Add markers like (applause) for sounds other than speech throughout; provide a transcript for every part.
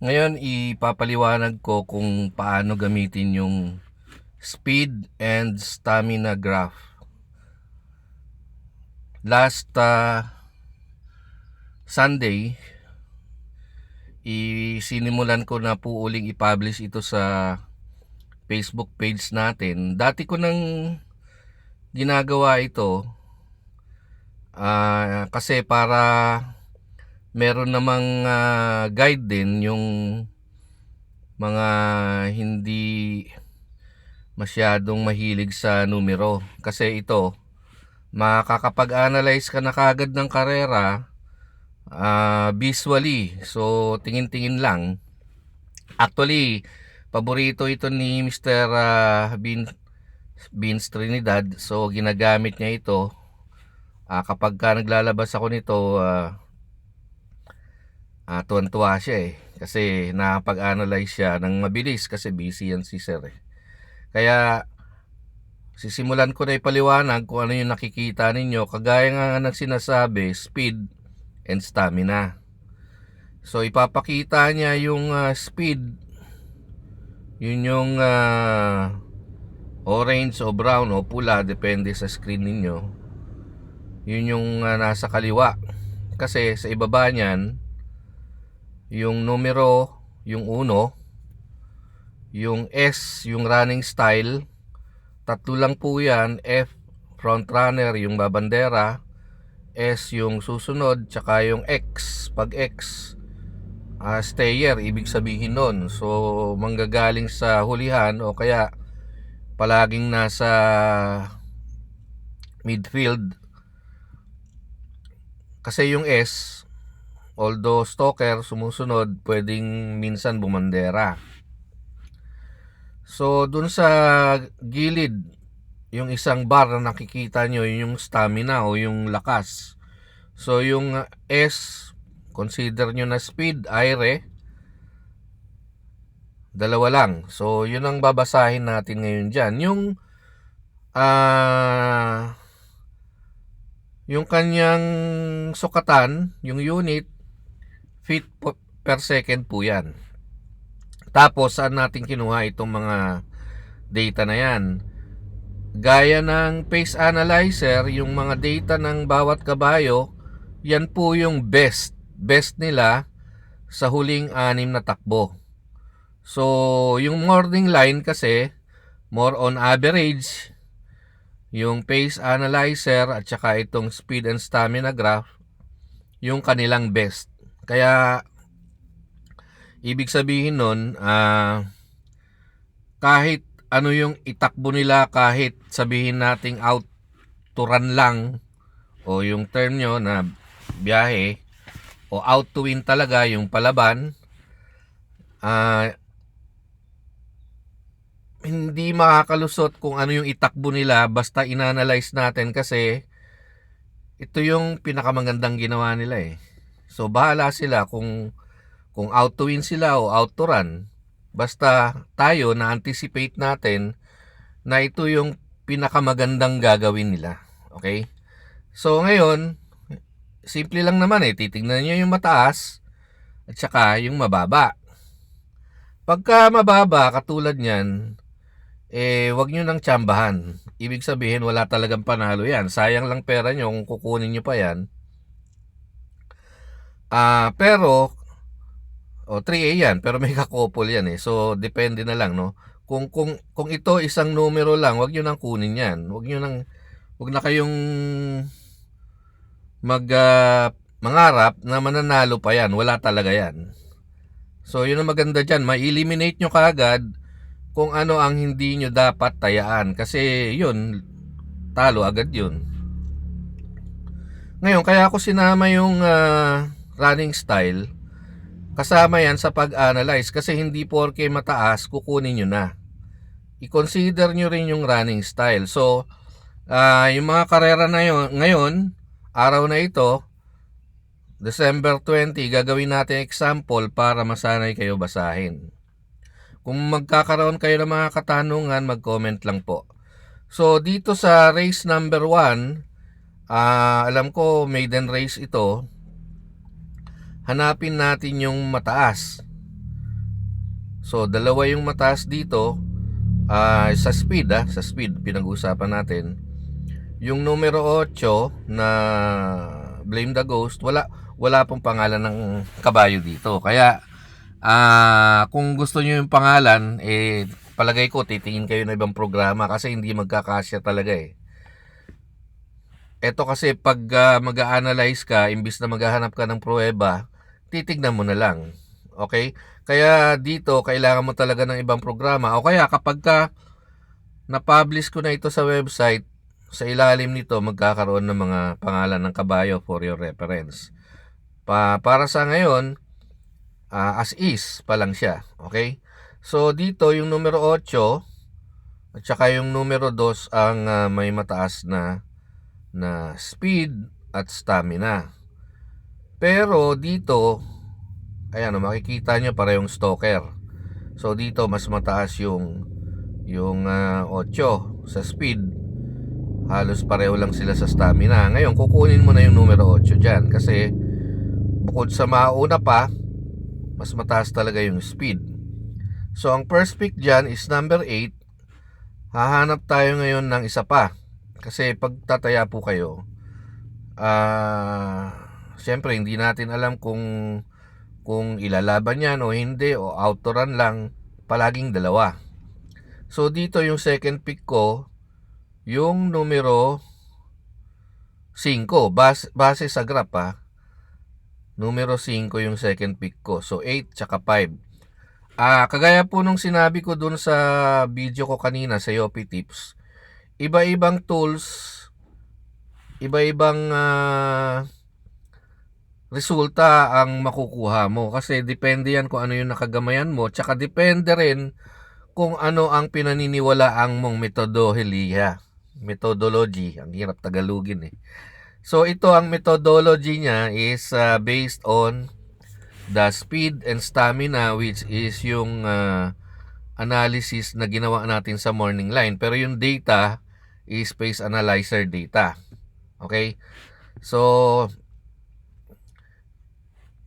Ngayon, ipapaliwanag ko kung paano gamitin yung speed and stamina graph. Last uh, Sunday, isinimulan ko na po uling i-publish ito sa Facebook page natin. Dati ko nang ginagawa ito ah, kasi para meron namang ah, guide din yung mga hindi masyadong mahilig sa numero. Kasi ito makakapag-analyze ka na kagad ng karera ah, visually. So tingin-tingin lang. Actually paborito ito ni Mr. ah, Bin Vince Trinidad. So ginagamit niya ito. Ah, kapag ka naglalabas ako nito ah, Ah, tuwan-tuwa siya eh. Kasi nakapag-analyze siya ng mabilis kasi busy yan si sir eh. Kaya sisimulan ko na ipaliwanag kung ano yung nakikita ninyo. Kagaya nga ng sinasabi, speed and stamina. So ipapakita niya yung ah, speed. Yun yung ah, orange o brown o pula depende sa screen ninyo. Yun yung ah, nasa kaliwa. Kasi sa ibaba niyan, yung numero, yung uno, yung S, yung running style, tatlo lang po yan, F, front runner, yung babandera, S, yung susunod, tsaka yung X, pag X, ah, stayer, ibig sabihin nun. So, manggagaling sa hulihan o kaya palaging nasa midfield. Kasi yung S, although stalker sumusunod pwedeng minsan bumandera. So dun sa gilid yung isang bar na nakikita nyo yun yung stamina o yung lakas. So yung S consider nyo na speed aire. Dalawa lang. So yun ang babasahin natin ngayon dyan. Yung ah yung kanyang sukatan yung unit feet per second po yan. Tapos, saan natin kinuha itong mga data na yan? Gaya ng pace analyzer, yung mga data ng bawat kabayo, yan po yung best. Best nila sa huling anim na takbo. So, yung morning line kasi, more on average, yung pace analyzer at saka itong speed and stamina graph, yung kanilang best. Kaya ibig sabihin nun, ah, kahit ano yung itakbo nila kahit sabihin nating out to run lang o yung term nyo na biyahe o out to win talaga yung palaban ah hindi makakalusot kung ano yung itakbo nila basta inanalyze natin kasi ito yung pinakamagandang ginawa nila eh. So bahala sila kung kung out to win sila o out to run. Basta tayo na anticipate natin na ito yung pinakamagandang gagawin nila. Okay? So ngayon, simple lang naman eh. Titingnan nyo yung mataas at saka yung mababa. Pagka mababa, katulad niyan, eh, wag nyo nang tsambahan. Ibig sabihin, wala talagang panalo yan. Sayang lang pera nyo kung kukunin nyo pa yan. Ah, pero o 3A yan, pero may kakopol yan eh. So depende na lang no. Kung kung kung ito isang numero lang, wag niyo nang kunin 'yan. Wag niyo nang wag na kayong mag ah, mangarap na mananalo pa yan. Wala talaga yan. So yun ang maganda diyan, ma-eliminate nyo kaagad kung ano ang hindi nyo dapat tayaan kasi yun talo agad yun. Ngayon, kaya ako sinama yung ah, running style kasama yan sa pag-analyze. Kasi hindi porke mataas kukunin nyo na. I-consider nyo rin yung running style. So ah, yung mga karera na yun, ngayon araw na ito December 20 gagawin natin example para masanay kayo basahin. Kung magkakaroon kayo ng mga katanungan mag-comment lang po. So dito sa race number 1 ah, alam ko maiden race ito hanapin natin yung mataas. So, dalawa yung mataas dito ah, sa speed ah, sa speed pinag-uusapan natin. Yung numero 8 na Blame the Ghost, wala wala pong pangalan ng kabayo dito. Kaya ah kung gusto niyo yung pangalan, eh palagay ko titingin kayo ng ibang programa kasi hindi magkakasya talaga eh. Ito kasi pag ah, mag-analyze ka, imbis na maghahanap ka ng pruweba, titignan mo na lang. Okay? Kaya dito, kailangan mo talaga ng ibang programa. O kaya kapag ka na-publish ko na ito sa website, sa ilalim nito magkakaroon ng mga pangalan ng kabayo for your reference. Pa para sa ngayon, ah, as is pa lang siya. Okay? So dito yung numero 8 at saka yung numero 2 ang ah, may mataas na na speed at stamina. Pero dito ayan oh, makikita nyo parehong stalker. So dito mas mataas yung yung ah, 8 sa speed. Halos pareho lang sila sa stamina. Ngayon kukunin mo na yung numero 8 diyan kasi bukod sa mauna pa mas mataas talaga yung speed. So ang first pick dyan is number 8. Hahanap tayo ngayon ng isa pa. Kasi pag tataya po kayo, ah, siyempre hindi natin alam kung kung ilalaban yan o hindi o outrun lang, palaging dalawa. So dito yung second pick ko, yung numero 5, base, base sa graph ha. Numero 5 yung second pick ko. So 8 tsaka 5. Ah, kagaya po nung sinabi ko dun sa video ko kanina sa Yopi Tips, iba-ibang tools, iba-ibang ah, resulta ang makukuha mo. Kasi depende yan kung ano yung nakagamayan mo. Tsaka depende rin kung ano ang pinaniniwalaang mong metodolohiya. Methodology ang hirap tagalugin eh. So ito ang methodology niya is ah, based on the speed and stamina which is yung ah, analysis na ginawa natin sa morning line. Pero yung data is space analyzer data. Okay? So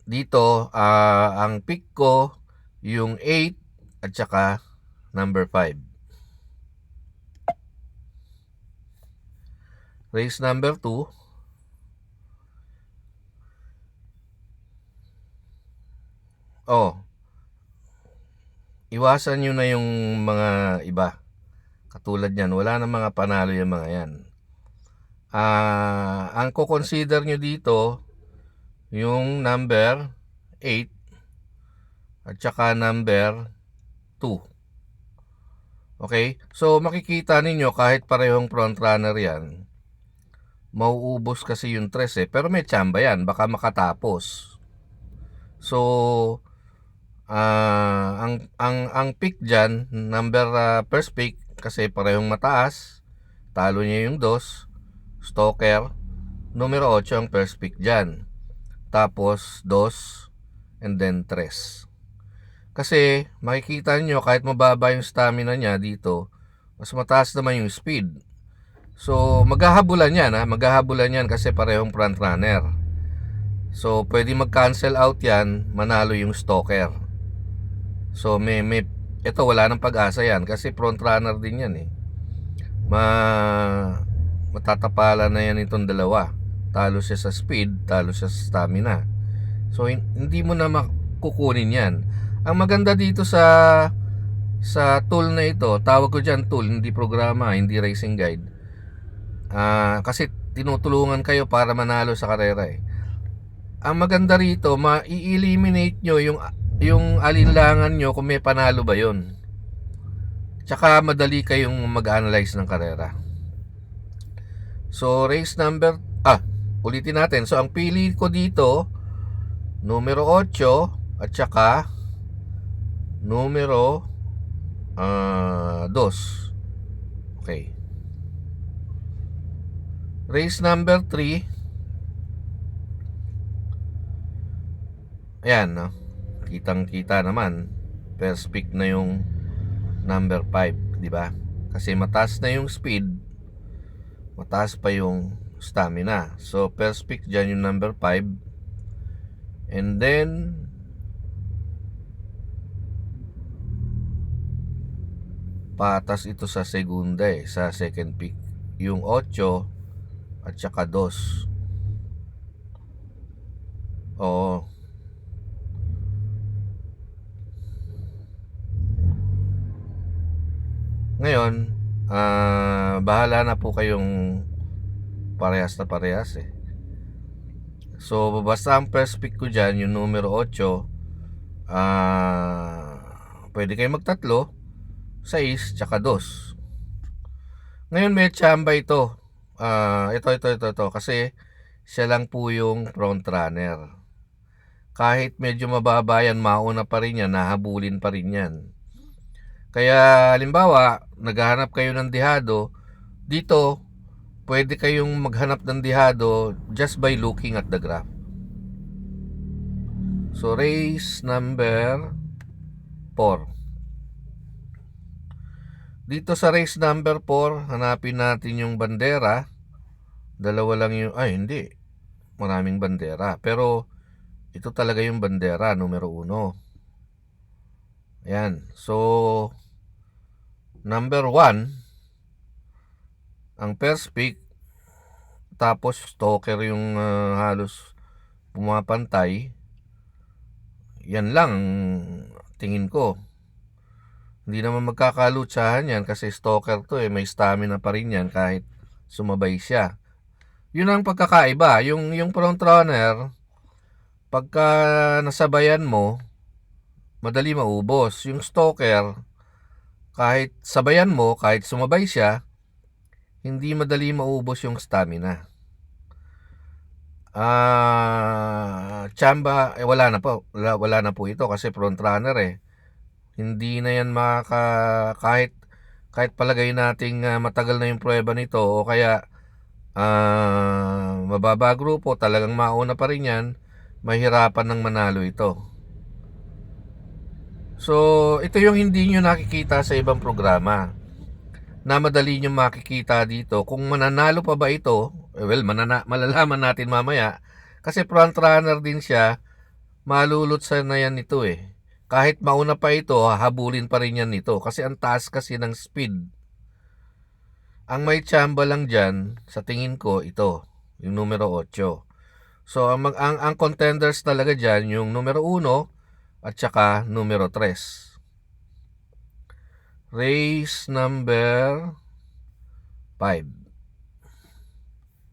dito ah, ang pick ko yung 8 at saka number 5 race number 2 oh. Iwasan nyo na yung mga iba. Katulad yan wala na mga panalo yung mga yan. Ah ang ko-consider nyo dito yung number 8 at saka number 2. Okay? So makikita ninyo kahit parehong front runner yan, mauubos kasi yung 3 eh. Pero may tsamba yan, baka makatapos. So, ah ang, ang, ang pick dyan, number ah, first pick, kasi parehong mataas, talo niya yung 2, stalker, numero 8 ang first pick dyan tapos dos, and then tres. Kasi makikita nyo kahit mababa yung stamina niya dito, mas mataas naman yung speed. So maghahabulan yan ha, maghahabulan yan kasi parehong front runner. So pwede mag-cancel out yan, manalo yung stalker. So may, may ito wala nang pag-asa yan kasi front runner din yan eh. Ma matatapalan na yan itong dalawa talo siya sa speed, talo siya sa stamina. So hindi mo na makukunin 'yan. Ang maganda dito sa sa tool na ito, tawag ko diyan tool, hindi programa, hindi racing guide. Ah, kasi tinutulungan kayo para manalo sa karera eh. Ang maganda rito, ma-eliminate nyo yung yung alinlangan nyo kung may panalo ba 'yon. Tsaka madali kayong mag-analyze ng karera. So race number ah Ulitin natin. So, ang pili ko dito, numero 8 at saka numero uh, 2. Okay. Race number 3. Ayan, no? Kitang-kita naman. First pick na yung number 5, di ba? Kasi mataas na yung speed, mataas pa yung stamina. So, first pick dyan yung number 5. And then, patas ito sa segunda eh, sa second pick. Yung 8 at saka 2. Oo. Ngayon, ah bahala na po kayong parehas na parehas eh. So, basta ang first pick ko dyan, yung numero 8, ah pwede kayo magtatlo, 6, tsaka 2. Ngayon may tsamba ito. Ah, ito, ito, ito, ito. Kasi siya lang po yung front runner. Kahit medyo mababa yan, mauna pa rin yan, nahabulin pa rin yan. Kaya, halimbawa, naghahanap kayo ng dihado, dito, pwede kayong maghanap ng dihado just by looking at the graph. So, race number 4. Dito sa race number 4, hanapin natin yung bandera. Dalawa lang yung, ay hindi, maraming bandera. Pero, ito talaga yung bandera, numero 1. Ayan. So, number 1, ang first pick, tapos stalker yung ah, halos pumapantay. Yan lang, tingin ko. Hindi naman magkakalutsahan yan kasi stalker to eh. May stamina pa rin yan kahit sumabay siya. Yun ang pagkakaiba. Yung, yung front runner, pagka nasabayan mo, madali maubos. Yung stalker, kahit sabayan mo, kahit sumabay siya, hindi madali maubos yung stamina. Ah, chamba, eh, wala na po. Wala, wala na po ito kasi front runner eh. Hindi na yan makaka kahit kahit palagay nating ah, matagal na yung prueba nito o kaya ah, mababa grupo, talagang mauna pa rin yan, mahirapan ng manalo ito. So, ito yung hindi nyo nakikita sa ibang programa na madali nyo makikita dito. Kung mananalo pa ba ito, eh, well, manana, malalaman natin mamaya. Kasi front runner din siya, malulutsan na yan ito eh. Kahit mauna pa ito, habulin pa rin yan nito. Kasi ang taas kasi ng speed. Ang may chamba lang dyan, sa tingin ko, ito. Yung numero 8. So, ang, ang, ang contenders talaga dyan, yung numero 1 at saka numero 3. Race number 5.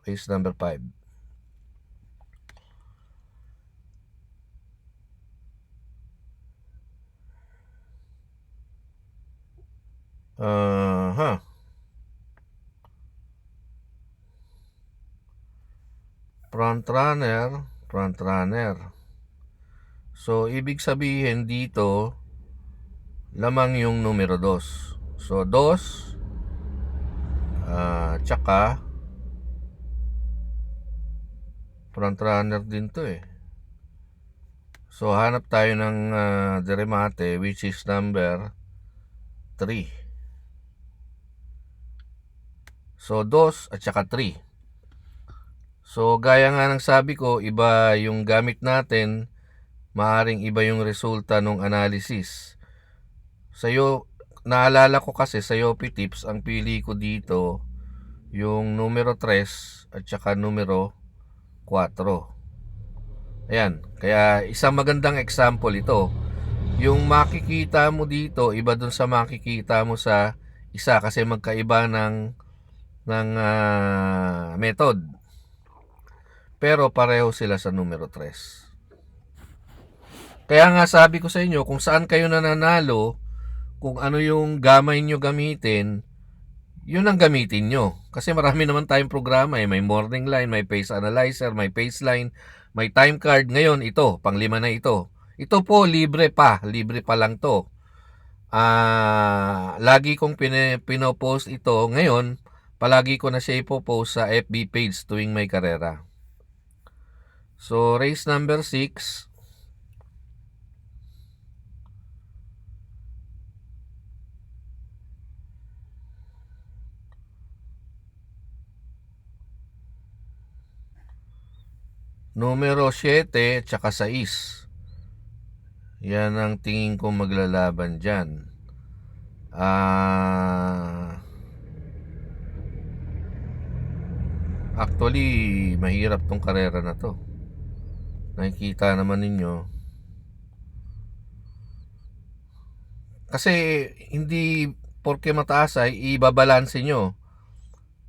Race number 5. Uh, huh. Front runner, front runner. So, ibig sabihin dito, lamang yung numero 2. So, 2, ah, tsaka, front runner din to eh. So, hanap tayo ng ah, deremate, which is number 3. So, 2 at saka 3. So, gaya nga ng sabi ko, iba yung gamit natin, maaring iba yung resulta ng analysis. Sa'yo, naalala ko kasi sa Yopi Tips, ang pili ko dito, yung numero 3 at saka numero 4. Ayan, kaya isang magandang example ito. Yung makikita mo dito, iba dun sa makikita mo sa isa kasi magkaiba ng ng ah, method. Pero pareho sila sa numero 3. Kaya nga sabi ko sa inyo, kung saan kayo nananalo, kung ano yung gamay nyo gamitin, yun ang gamitin nyo. Kasi marami naman tayong programa eh. May morning line, may pace analyzer, may pace line, may time card. Ngayon, ito, panglima na ito. Ito po, libre pa. Libre pa lang to. Ah, lagi kong pin- pinopost ito. Ngayon, palagi ko na siya ipopost sa FB page tuwing may karera. So, race number 6. Numero 7 tsaka 6. Yan ang tingin ko maglalaban dyan. Ah Actually, mahirap tong karera na to. Nakikita naman ninyo. Kasi hindi porke mataas ay ibabalanse nyo.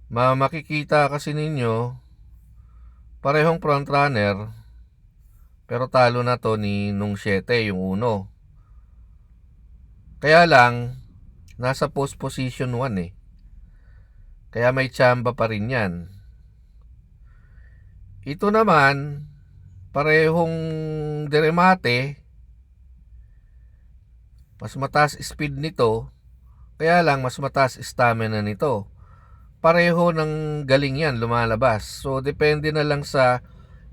Ma makikita kasi ninyo parehong front runner pero talo na to ni nung 7 yung uno. Kaya lang nasa post position 1 eh. Kaya may chamba pa rin yan. Ito naman, parehong deremate, mas mataas speed nito, kaya lang mas mataas stamina nito. Pareho ng galing yan, lumalabas. So, depende na lang sa,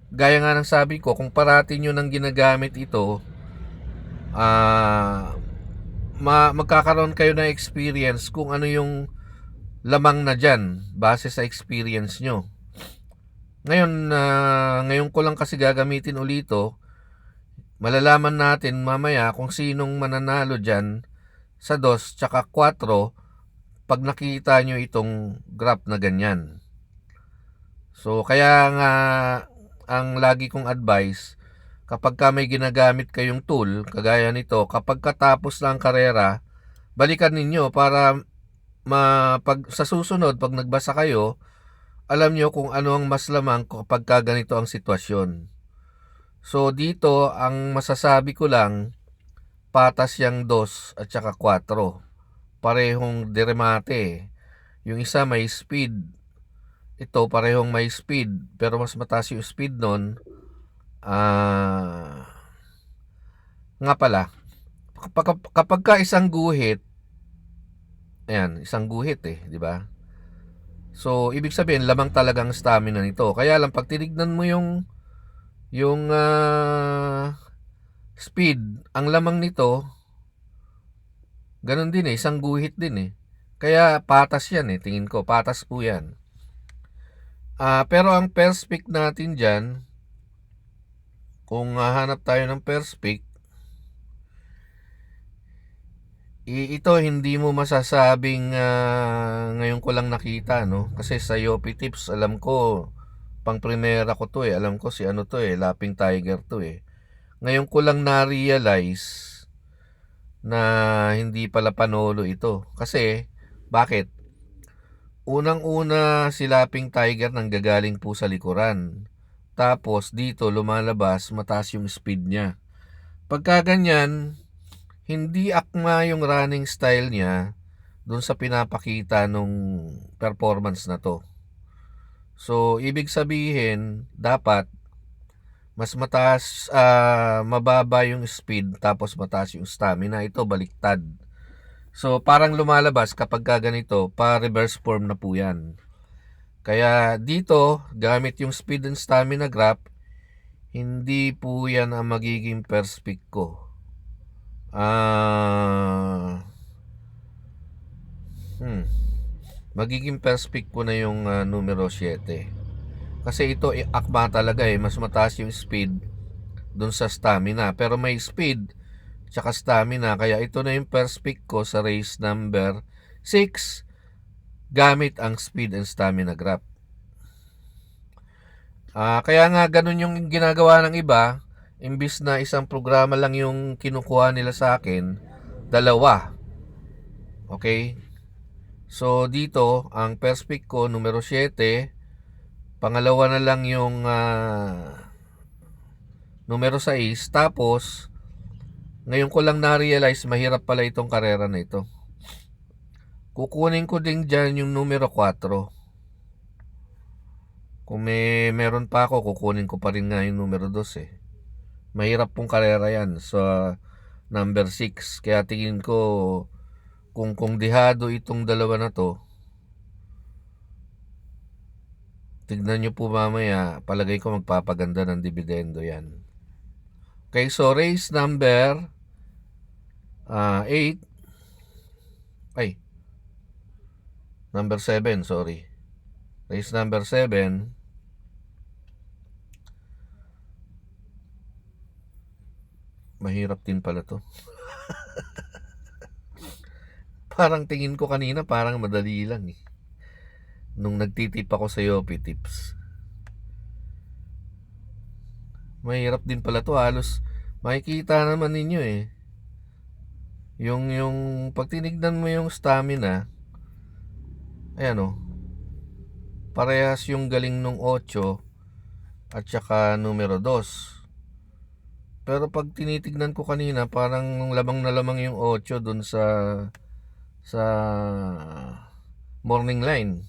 gaya nga ng sabi ko, kung parati nyo nang ginagamit ito, ah, ma magkakaroon kayo ng experience kung ano yung lamang na dyan base sa experience nyo. Ngayon, uh, ngayon ko lang kasi gagamitin ulito, malalaman natin mamaya kung sinong mananalo dyan sa 2 tsaka 4 pag nakita nyo itong graph na ganyan. So, kaya nga ang lagi kong advice, kapag ka may ginagamit kayong tool, kagaya nito, kapag katapos ng karera, balikan ninyo para ma, pag, sa susunod, pag nagbasa kayo, alam nyo kung ano ang mas lamang kapag ka ganito ang sitwasyon. So dito, ang masasabi ko lang, patas yung 2 at saka 4 parehong deremate. Yung isa may speed. Ito parehong may speed. Pero mas mataas yung speed nun. Ah... nga pala. Kapag, kapag ka isang guhit, ayan, isang guhit eh, di ba? So, ibig sabihin, lamang talagang stamina nito. Kaya lang, pag tinignan mo yung yung uh, speed, ang lamang nito, Ganon din eh, isang guhit din eh. Kaya patas yan eh, tingin ko, patas po yan. Uh, pero ang perspec natin dyan, kung uh, hanap tayo ng perspec, ito hindi mo masasabing uh, ngayon ko lang nakita no kasi sa Yopi Tips alam ko pang primera ko to eh alam ko si ano to eh Laping Tiger to eh ngayon ko lang na-realize na hindi pala panolo ito. Kasi, bakit? Unang-una silaping tiger nang gagaling po sa likuran. Tapos dito lumalabas mataas yung speed niya. Pagka ganyan, hindi akma yung running style niya dun sa pinapakita nung performance na to. So, ibig sabihin, dapat mas mataas, uh, mababa yung speed tapos mataas yung stamina. Ito baliktad. So parang lumalabas kapag ganito, pa reverse form na po yan. Kaya dito, gamit yung speed and stamina graph, hindi po yan ang magiging perspec ko. Ah... Uh, hmm. Magiging perspec ko na yung uh, numero 7. Kasi ito eh, akma talaga eh, mas mataas yung speed dun sa stamina. Pero may speed tsaka stamina. Kaya ito na yung first pick ko sa race number 6 gamit ang speed and stamina graph. Uh, kaya nga ganun yung ginagawa ng iba, imbis na isang programa lang yung kinukuha nila sa akin, dalawa. Okay? So dito, ang pick ko, numero 7, Pangalawa na lang yung uh, numero 6. Tapos, ngayon ko lang na-realize mahirap pala itong karera na ito. Kukunin ko din dyan yung numero 4. Kung may meron pa ako, kukunin ko pa rin nga yung numero 2 eh. Mahirap pong karera yan sa number 6. Kaya tingin ko kung kung dihado itong dalawa na to, Tignan nyo po mamaya, palagay ko magpapaganda ng dividendo yan. Okay, so race number uh, 8. Ay, number 7, sorry. Race number 7. Mahirap din pala to. (laughs) parang tingin ko kanina parang madali lang eh. Nung nagtitip ako sa Yopi Tips. Mahirap din pala to halos makikita naman ninyo eh. Yung yung pag tinignan mo yung stamina ayan oh. Parehas yung galing nung 8 at saka numero 2. Pero pag tinitignan ko kanina, parang lamang na lamang yung 8 dun sa sa morning line.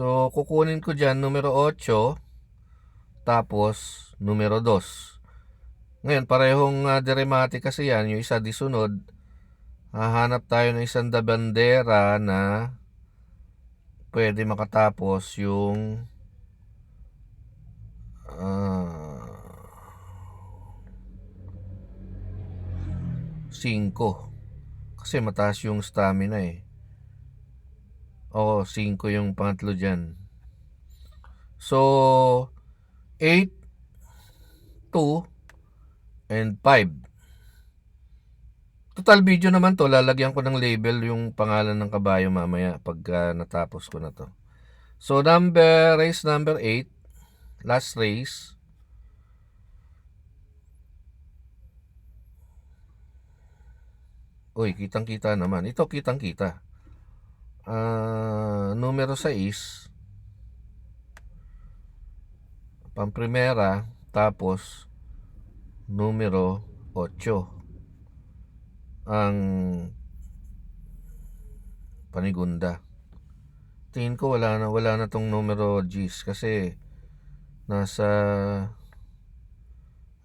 So, kukunin ko dyan numero 8 tapos numero 2. Ngayon, parehong uh, deremate kasi yan. Yung isa disunod. Hahanap tayo ng isang bandera na pwede makatapos yung uh, 5 kasi mataas yung stamina eh oo 5 yung pangatlo dyan so 8 2 and 5 Total video naman to, lalagyan ko ng label yung pangalan ng kabayo mamaya pagka natapos ko na to. So number, race number 8, last race. Uy, kitang-kita naman. Ito kitang-kita. Ah, numero 6. Pamprimera, tapos numero 8 ang panigunda. Tingin ko wala na wala na tong numero G's kasi nasa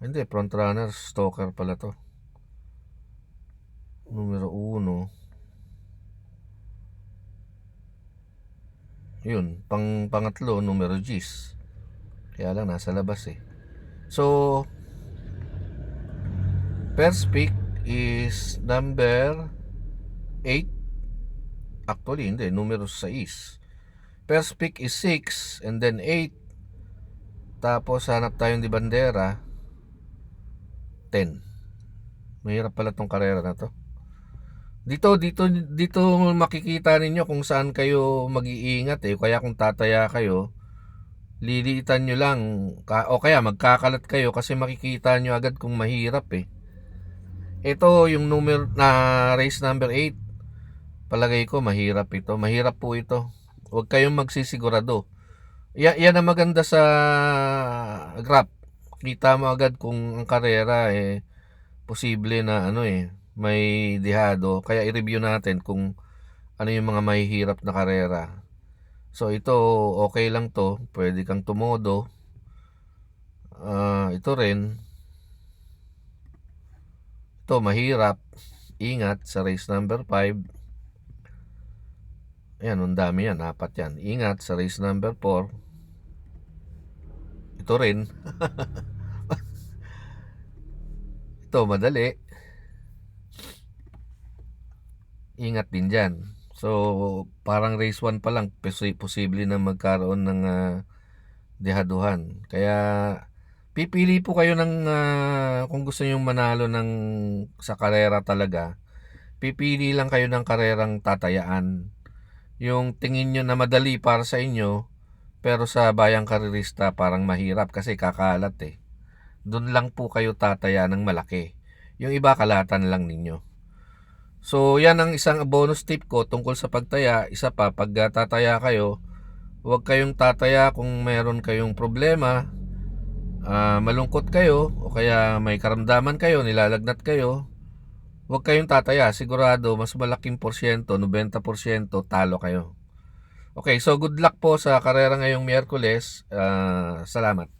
hindi front runner stalker pala to. Numero 1. Yun, pang pangatlo numero G's. Kaya lang nasa labas eh. So first pick is number 8. Actually, hindi. Numero 6. First pick is 6 and then 8. Tapos hanap tayong di bandera. 10. Mahirap pala tong karera na to. Dito, dito, dito makikita ninyo kung saan kayo mag-iingat eh. Kaya kung tataya kayo, liliitan nyo lang. O kaya magkakalat kayo kasi makikita nyo agad kung mahirap eh. Ito yung numero na race number 8. Palagay ko mahirap ito. Mahirap po ito. Huwag kayong magsisigurado. Ya, yan ang maganda sa graph. Kita mo agad kung ang karera eh posible na ano eh may dihado. Kaya i-review natin kung ano yung mga mahihirap na karera. So ito okay lang to. Pwede kang tumodo. Uh, ito rin ito mahirap. Ingat sa race number 5. Ayan, ang dami yan. Apat yan. Ingat sa race number 4. Ito rin. (laughs) Ito, madali. Ingat din dyan. So, parang race 1 pa lang, posible na magkaroon ng uh, dehaduhan. Kaya, Pipili po kayo ng uh, kung gusto niyo manalo ng sa karera talaga. Pipili lang kayo ng karerang tatayaan. Yung tingin niyo na madali para sa inyo, pero sa bayang karerista parang mahirap kasi kakalat eh. Doon lang po kayo tataya ng malaki. Yung iba kalatan lang ninyo. So, yan ang isang bonus tip ko tungkol sa pagtaya. Isa pa, pag tataya kayo, huwag kayong tataya kung meron kayong problema uh, malungkot kayo o kaya may karamdaman kayo, nilalagnat kayo, huwag kayong tataya. Sigurado, mas malaking porsyento, 90% talo kayo. Okay, so good luck po sa karera ngayong Miyerkules. Uh, salamat.